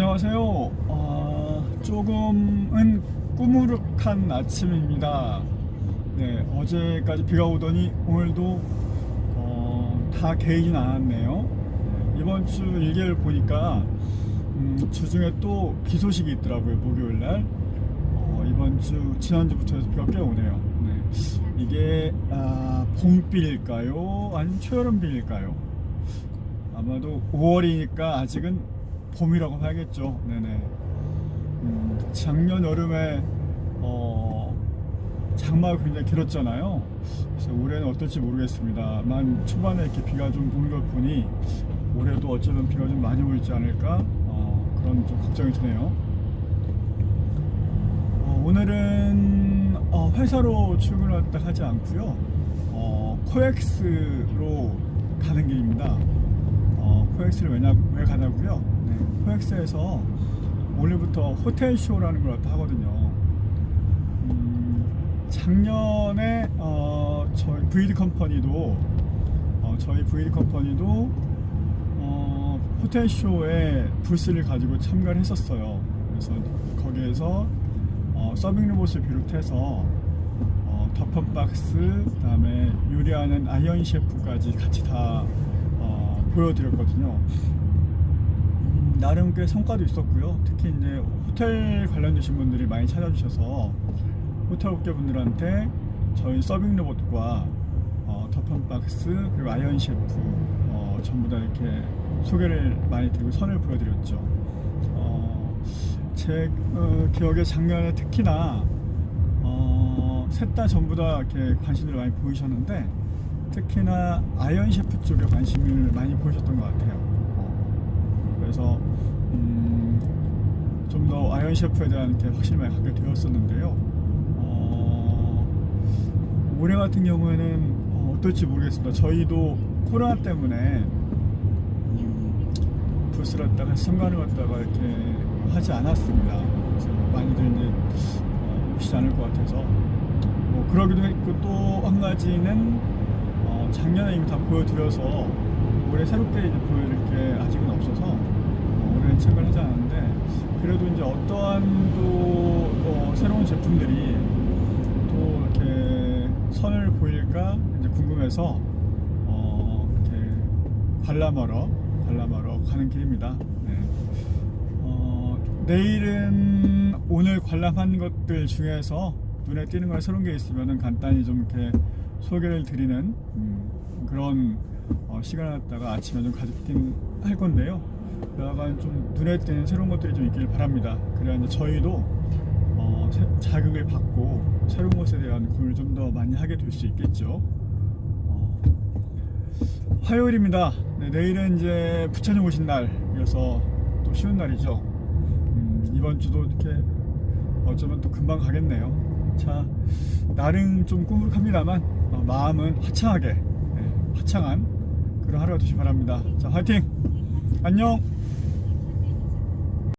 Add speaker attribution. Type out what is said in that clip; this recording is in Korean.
Speaker 1: 안녕하세요. 어, 조금은 꾸무룩한 아침입니다. 네, 어제까지 비가 오더니 오늘도 어, 다 개이진 않았네요. 네, 이번 주 일기를 보니까 음, 주중에 또 비 소식이 있더라고요. 목요일 날. 어, 이번 주 지난주부터 해서 비가 꽤 오네요. 네, 이게 아, 봄비일까요? 아니면 초여름비일까요? 아마도 5월이니까 아직은 봄이라고 봐야겠죠. 네네. 음, 작년 여름에 어, 장마가 굉장히 길었잖아요. 그래서 올해는 어떨지 모르겠습니다만 초반에 이렇게 비가 좀 오는 걸 보니 올해도 어쩌면 비가 좀 많이 올지 않을까 어, 그런 좀 걱정이 드네요. 어, 오늘은 어, 회사로 출근을 딱 하지 않고요. 어, 코엑스로 가는 길입니다. 어, 코엑스를 왜냐, 왜 가냐고요? 네, 코엑스에서 오늘부터 호텔 쇼라는 걸 하거든요. 음, 작년에 어, 저희 VD 컴퍼니도 어, 저희 VD 컴퍼니도 어, 호텔 쇼에 부스를 가지고 참가를 했었어요. 그래서 거기에서 어, 서빙 로봇을 비롯해서 어, 덮밥 박스, 그다음에 요리하는 아이언 셰프까지 같이 다 어, 보여드렸거든요. 음, 나름 꽤 성과도 있었고요. 특히 이제 호텔 관련주신 분들이 많이 찾아주셔서 호텔 업계분들한테 저희 서빙 로봇과 어, 덮밥 박스 그리고 아이언 셰프 어, 전부 다 이렇게 소개를 많이 드리고 선을 보여드렸죠. 어, 제 어, 기억에 작년에 특히나 어, 셋 다 전부 다 이렇게 관심을 많이 보이셨는데 특히나 아이언 셰프 쪽에 관심을 많이 보이셨던 것 같아요. 어, 그래서 음, 좀 더 아이언 셰프에 대한 이렇게 확신을 많이 갖게 되었었는데요. 어, 올해 같은 경우에는 어, 어떨지 모르겠습니다. 저희도 코로나 때문에 음, 부스를 갖다가 참관을 갖다가 이렇게 하지 않았습니다. 많이들 이제 어, 오시지 않을 것 같아서 뭐 그러기도 했고 또 한 가지는 어, 작년에 이미 다 보여드려서 올해 새롭게 이제 보여드릴 게 아직은 없어서 어, 올해는 참가를 하지 않았는데 그래도 이제 어떠한 또 어, 새로운 제품들이 또 이렇게 선을 보일까 이제 궁금해서 어, 이렇게 관람하러 관람하러 가는 길입니다. 네. 어, 내일은 오늘 관람한 것들 중에서 눈에 띄는 걸 새로운 게 있으면 간단히 좀 이렇게 소개를 드리는 음, 그런 어, 시간을 갖다가 아침에 좀 가지긴 할 건데요. 여하간 좀 눈에 띄는 새로운 것들이 좀 있길 바랍니다. 그래야 이제 저희도 어, 새- 자극을 받고 새로운 것에 대한 고민을 좀 더 많이 하게 될 수 있겠죠. 어, 화요일입니다. 네, 내일은 이제 부처님 오신 날이어서 또 쉬운 날이죠. 음, 이번 주도 이렇게 어쩌면 또 금방 가겠네요. 자, 날은 좀 꾸물합니다만 어, 마음은 화창하게, 네, 화창한 그런 하루가 되시 기 바랍니다. 자, 화이팅! 안녕!